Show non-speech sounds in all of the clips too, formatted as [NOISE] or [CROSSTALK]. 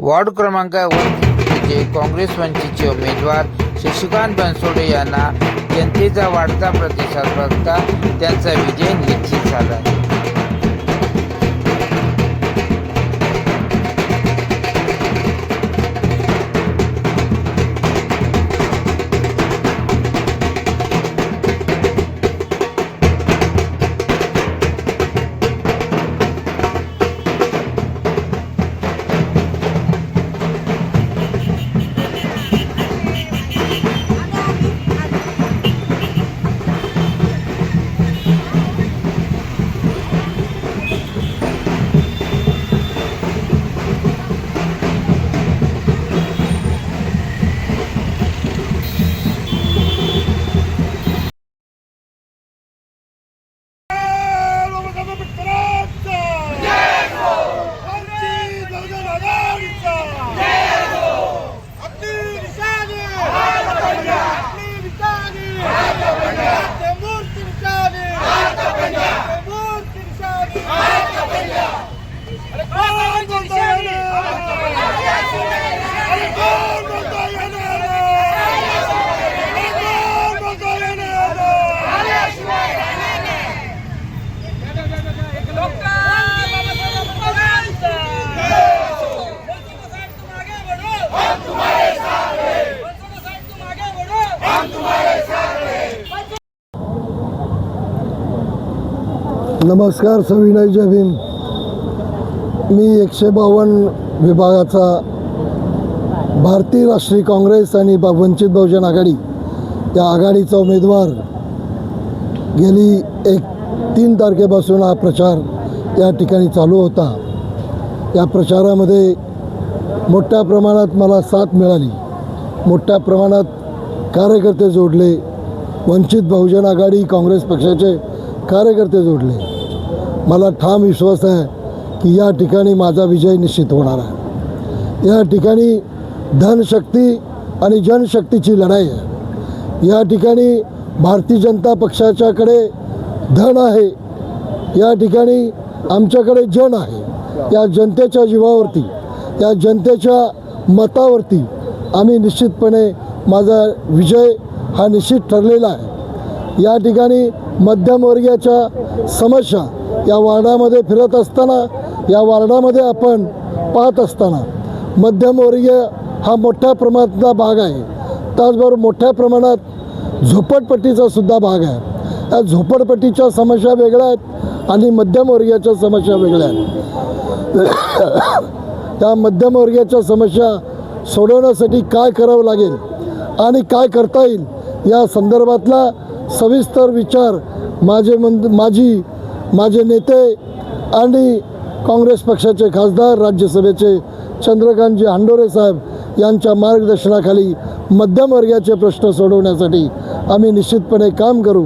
Ward क्रमांक वनचे काँग्रेस वंचितचे उमेदवार शशिकांत बनसोडे यांना जनतेचा वाढता प्रतिसाद बघता त्यांचा विजय निश्चित झाला. નમસ્કાર સવિનય જય ભીમ मी एकशे बावन्न विभागाचा भारतीय राष्ट्रीय काँग्रेस आणि ब- वंचित बहुजन आघाडी या आघाडीचा उमेदवार गेली एक तीन तारखेपासून हा प्रचार या ठिकाणी चालू होता. या प्रचारामध्ये मोठ्या प्रमाणात मला साथ मिळाली. मोठ्या प्रमाणात कार्यकर्ते जोडले. वंचित बहुजन आघाडी काँग्रेस पक्षाचे कार्यकर्ते जोडले. मला ठाम विश्वास आहे की या ठिकाणी माझा विजय निश्चित होणार आहे. या ठिकाणी धनशक्ती आणि जनशक्तीची लढाई आहे. या ठिकाणी भारतीय जनता पक्षाच्याकडे धन आहे. या ठिकाणी आमच्याकडे जन आहे. या जनतेच्या जीवावरती या जनतेच्या मतावरती आम्ही निश्चितपणे माझा विजय हा निश्चित ठरलेला आहे. या ठिकाणी मध्यमवर्गीयाच्या समस्या या वार्डामध्ये फिरत असताना या वार्डामध्ये आपण पाहत असताना मध्यमवर्गीय हा मोठ्या प्रमाणातला भाग आहे. त्याचबरोबर मोठ्या प्रमाणात झोपडपट्टीचा सुद्धा भाग आहे. या झोपडपट्टीच्या समस्या वेगळ्या आहेत आणि मध्यमवर्गीयाच्या समस्या वेगळ्या आहेत. [COUGHS] त्या मध्यमवर्गीयाच्या समस्या सोडवण्यासाठी काय करावं लागेल आणि काय करता येईल या संदर्भातला सविस्तर विचार माझे मंद माझी माझे नेते आणि काँग्रेस पक्षाचे खासदार राज्यसभेचे चंद्रकांतजी हांडोरे साहेब यांच्या मार्गदर्शनाखाली मध्यमवर्गाचे प्रश्न सोडवण्यासाठी आम्ही निश्चितपणे काम करू.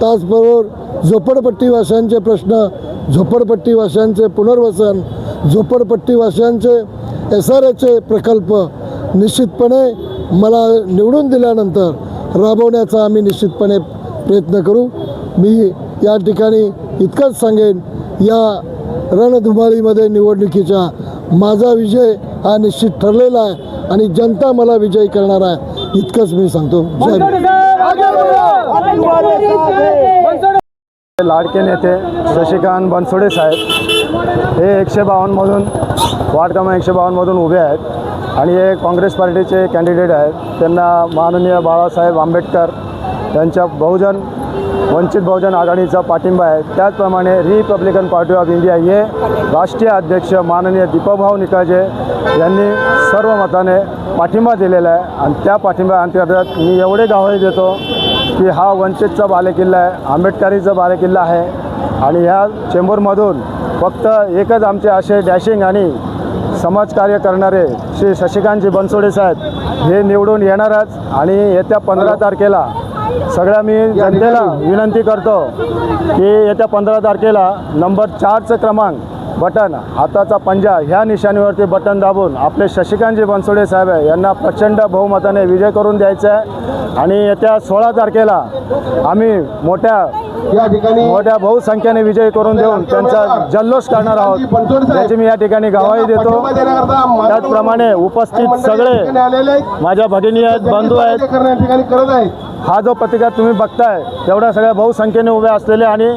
त्याचबरोबर झोपडपट्टीवाशांचे प्रश्न झोपडपट्टीवाशांचे पुनर्वसन झोपडपट्टीवाशांचे एस आर एचे प्रकल्प निश्चितपणे मला निवडून दिल्यानंतर राबवण्याचा आम्ही निश्चितपणे प्रयत्न करू. मी या ठिकाणी इतकंच सांगेन या रणधुमाळीमध्ये निवडणुकीच्या माझा विजय हा निश्चित ठरलेला आहे आणि जनता मला विजयी करणार आहे. इतकंच मी सांगतो. लाडके नेते शशिकांत बनसोडे साहेब हे एकशे बावन्नमधून वार्ड क्रमांक एकशे बावन्नमधून उभे आहेत आणि हे काँग्रेस पार्टीचे कॅन्डिडेट आहेत. त्यांना माननीय बाळासाहेब आंबेडकर यांच्या बहुजन वंचित बहुजन आघाडीचा पाठिंबा आहे. त्याचप्रमाणे रिपब्लिकन पार्टी ऑफ इंडिया हे राष्ट्रीय अध्यक्ष माननीय दीपभाऊ निकाजे यांनी सर्व मताने पाठिंबा दिलेला आहे. आणि त्या पाठिंबा अंतर्गत मी एवढे गावळे देतो की हा वंचितचा बालेकिल्ला आहे आंबेडकरीचा बालेकिल्ला आहे. आणि ह्या चेंबूरमधून फक्त एकच आमचे असे डॅशिंग आणि समाजकार्य करणारे श्री शशिकांतजी बनसोडे साहेब हे निवडून येणारच आणि येत्या पंधरा तारखेला सगळ्या मी जनतेला विनंती करतो की येत्या पंधरा तारखेला नंबर चारचं क्रमांक बटन हाताचा पंजा ह्या निशाणीवरती बटन दाबून आपले शशिकांतजी बनसोडे साहेब आहे यांना प्रचंड बहुमताने विजय करून द्यायचा आहे. आणि येत्या सोळा तारखेला आम्ही मोठ्या या ठिकाणी मोठ्या बहुसंख्येने विजय करून देऊन त्यांचा जल्लोष करणार आहोत. त्याची मी या ठिकाणी गवाही देतो. त्याचप्रमाणे उपस्थित सगळे माझ्या भगिनी आहेत बंधू आहेत. हा जो पत्रिका तुम्ही बघताय तेवढ्या सगळ्या बहुसंख्येने उभे असलेले आणि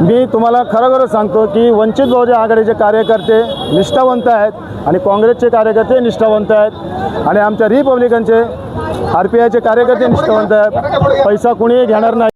मी तुम्हाला खरोखरच सांगतो की वंचित बहुजन आघाडीचे कार्यकर्ते निष्ठावंत आहेत आणि काँग्रेसचे कार्यकर्ते निष्ठावंत आहेत आणि आमच्या रिपब्लिकनचे आर पी आयचे कार्यकर्ते निष्ठावंत आहेत. पैसा कुणीही घेणार नाही.